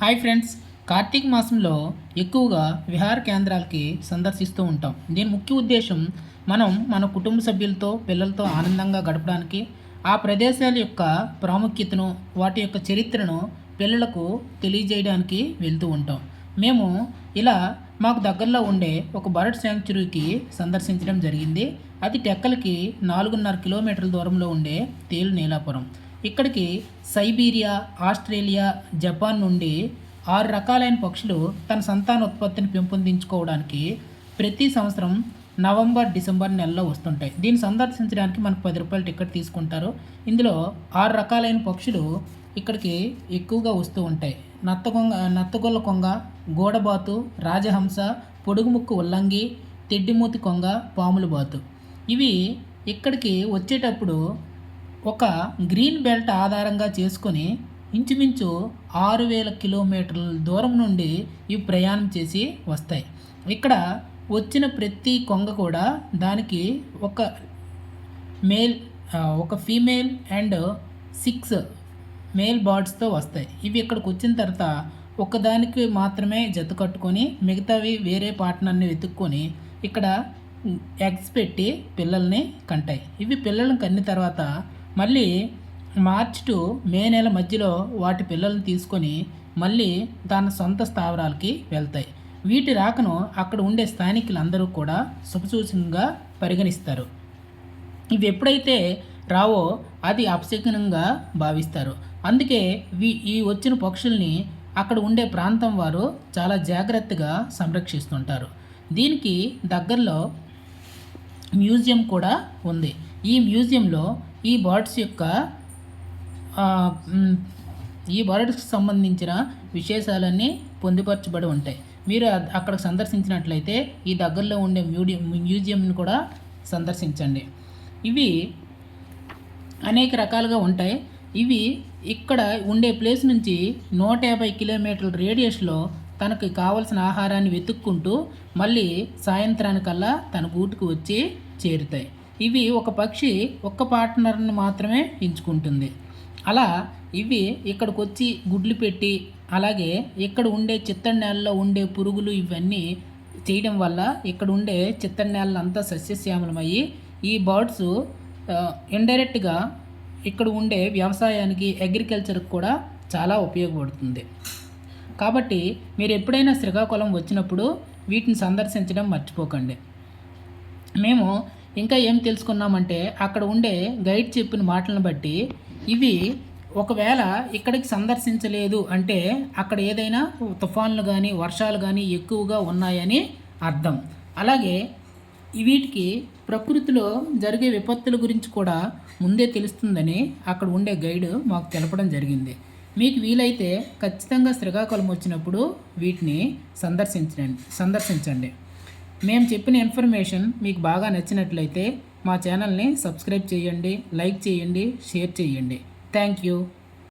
Hi friends. Karthika మాసంలో ఎక్కువగా విహార కేంద్రాలకి సందర్శిస్తూ ఉంటాం. దీని ముఖ్య ఉద్దేశం మనం మన కుటుంబ సభ్యులతో పిల్లలతో ఆనందంగా గడపడానికి ఆ ప్రదేశాల యొక్క ప్రాముఖ్యతను వాటి యొక్క చరిత్రను పిల్లలకు తెలియజేయడానికి వెళ్తూ ఉంటాం. మేము ఇలా మాకు దగ్గరలో ఉండే ఒక బర్డ్ శాంక్చురీకి సందర్శించడం జరిగింది. అది టెక్కలకి నాలుగున్నర కిలోమీటర్ల దూరంలో ఉండే తేలు నీలాపురం. ఇక్కడికి సైబీరియా ఆస్ట్రేలియా జపాన్ నుండి ఆరు రకాలైన పక్షులు తన సంతానోత్పత్తిని పెంపొందించుకోవడానికి ప్రతి సంవత్సరం నవంబర్ డిసెంబర్ నెలలో వస్తుంటాయి. దీన్ని సందర్శించడానికి మనకు పది రూపాయలు టికెట్ తీసుకుంటారు. ఇందులో ఆరు రకాలైన పక్షులు ఇక్కడికి ఎక్కువగా వస్తూ ఉంటాయి. నత్తగొంగ నత్తగొల్ల కొంగ గోడబాతు రాజహంస పొడుగుముక్కు ఉల్లంగి తెడ్డిమూతి కొంగ పాములు బాతు. ఇవి ఇక్కడికి వచ్చేటప్పుడు ఒక గ్రీన్ బెల్ట్ ఆధారంగా చేసుకొని ఇంచుమించు ఆరు వేల కిలోమీటర్ల దూరం నుండి ఇవి ప్రయాణం చేసి వస్తాయి. ఇక్కడ వచ్చిన ప్రతి కొంగ కూడా దానికి ఒక మేల్ ఒక ఫీమేల్ అండ్ సిక్స్ మేల్ బర్డ్స్తో వస్తాయి. ఇవి ఇక్కడికి వచ్చిన తర్వాత ఒకదానికి మాత్రమే జత కట్టుకొని మిగతావి వేరే పార్ట్నర్ని వెతుక్కొని ఇక్కడ ఎగ్స్ పెట్టి పిల్లల్ని కంటాయి. ఇవి పిల్లలను కన్న తర్వాత మళ్ళీ మార్చ్ టు మే నెల మధ్యలో వాటి పిల్లల్ని తీసుకొని మళ్ళీ దాని సొంత స్థావరాలకి వెళ్తాయి. వీటి రాకను అక్కడ ఉండే స్థానికులందరూ కూడా శుభసూచనంగా పరిగణిస్తారు. ఇవి ఎప్పుడైతే రావో అది అపశకునంగా భావిస్తారు. అందుకే వీ ఈ వచ్చిన పక్షుల్ని అక్కడ ఉండే ప్రాంతం వారు చాలా జాగ్రత్తగా సంరక్షిస్తుంటారు. దీనికి దగ్గరలో మ్యూజియం కూడా ఉంది. ఈ మ్యూజియంలో ఈ బర్డ్స్ యొక్క ఈ బర్డ్స్కి సంబంధించిన విశేషాలన్నీ పొందుపరచబడి ఉంటాయి. మీరు అక్కడ సందర్శించినట్లయితే ఈ దగ్గరలో ఉండే మ్యూడియం మ్యూజియంని కూడా సందర్శించండి. ఇవి అనేక రకాలుగా ఉంటాయి. ఇవి ఇక్కడ ఉండే ప్లేస్ నుంచి నూట యాభై కిలోమీటర్ల రేడియస్లో తనకు కావలసిన ఆహారాన్ని వెతుక్కుంటూ మళ్ళీ సాయంత్రానికల్లా తన గూటుకు వచ్చి చేరుతాయి. ఇవి ఒక పక్షి ఒక్క పార్ట్నర్ని మాత్రమే ఎంచుకుంటుంది. అలా ఇవి ఇక్కడికి వచ్చి గుడ్లు పెట్టి అలాగే ఇక్కడ ఉండే చిత్తడి నేలలో ఉండే పురుగులు ఇవన్నీ చేయడం వల్ల ఇక్కడ ఉండే చిత్తడి నేలలంతా అంతా సస్యశ్యామలమయ్యి ఈ బర్డ్స్ ఇండైరెక్ట్గా ఇక్కడ ఉండే వ్యవసాయానికి అగ్రికల్చర్కి కూడా చాలా ఉపయోగపడుతుంది. కాబట్టి మీరు ఎప్పుడైనా శ్రీకాకుళం వచ్చినప్పుడు వీటిని సందర్శించడం మర్చిపోకండి. మేము ఇంకా ఏం తెలుసుకున్నామంటే అక్కడ ఉండే గైడ్ చెప్పిన మాటలను బట్టి ఇవి ఒకవేళ ఇక్కడికి సందర్శించలేదు అంటే అక్కడ ఏదైనా తుఫాన్లు కానీ వర్షాలు కానీ ఎక్కువగా ఉన్నాయని అర్థం. అలాగే వీటికి ప్రకృతిలో జరిగే విపత్తుల గురించి కూడా ముందే తెలుస్తుందని అక్కడ ఉండే గైడ్ మాకు తెలపడం జరిగింది. మీకు వీలైతే ఖచ్చితంగా శ్రీకాకుళం వచ్చినప్పుడు వీటిని సందర్శించండి సందర్శించండి. మేము చెప్పిన ఇన్ఫర్మేషన్ మీకు బాగా నచ్చినట్లయితే మా ఛానల్ని సబ్స్క్రైబ్ చేయండి లైక్ చేయండి షేర్ చేయండి. Thank you.